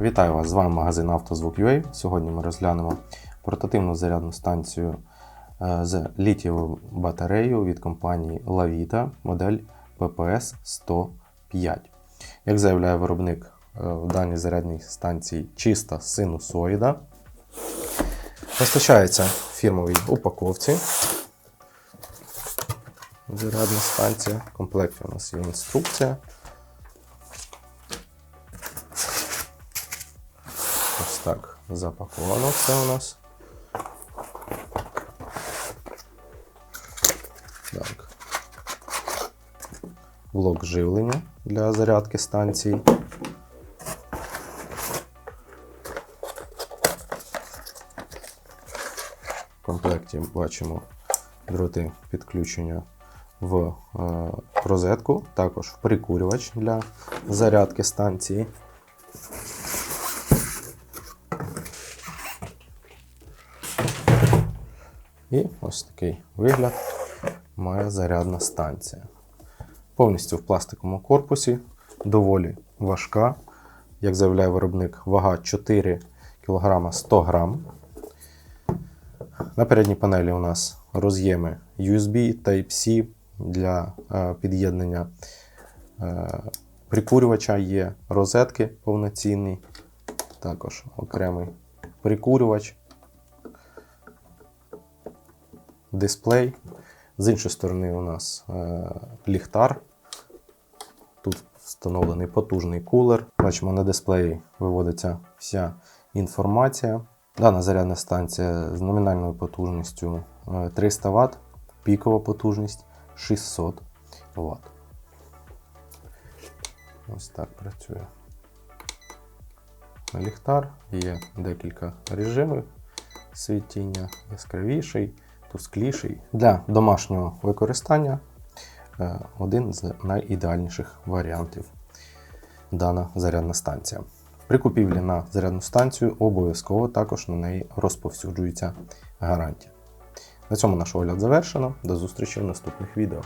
Вітаю вас! З вами магазин «Автозвук.UA». Сьогодні ми розглянемо портативну зарядну станцію е, з літієвою батареєю від компанії Lavita модель PPS 105. Як заявляє виробник е, в даній зарядній станції чиста синусоїда. Постачається фірмовій упаковці. Зарядна станція. В комплекті у нас є інструкція. Ось так запаковано все у нас. Так. Блок живлення для зарядки станції. В комплекті бачимо дроти підключення в е, розетку, також прикурювач для зарядки станції. І ось такий вигляд має зарядна станція. Повністю в пластиковому корпусі, доволі важка. Як заявляє виробник, вага 4 кг 100 г. На передній панелі у нас роз'єми USB Type-C для е, під'єднання е, прикурювача є розетки повноцінні, також окремий прикурювач дисплей. З іншої сторони, у нас е, ліхтар. Тут встановлений потужний кулер. Бачимо, на дисплеї виводиться вся інформація. Дана зарядна станція з номінальною потужністю е, 300 Вт, пікова потужність 600 Вт. Ось так працює ліхтар. Є декілька режимів світіння, яскравіший тускліший. Для домашнього використання е, один з найідеальніших варіантів дана зарядна станція. При купівлі на зарядну станцію обов'язково також на неї розповсюджується гарантія. На цьому наш огляд завершено. До зустрічі в наступних відео.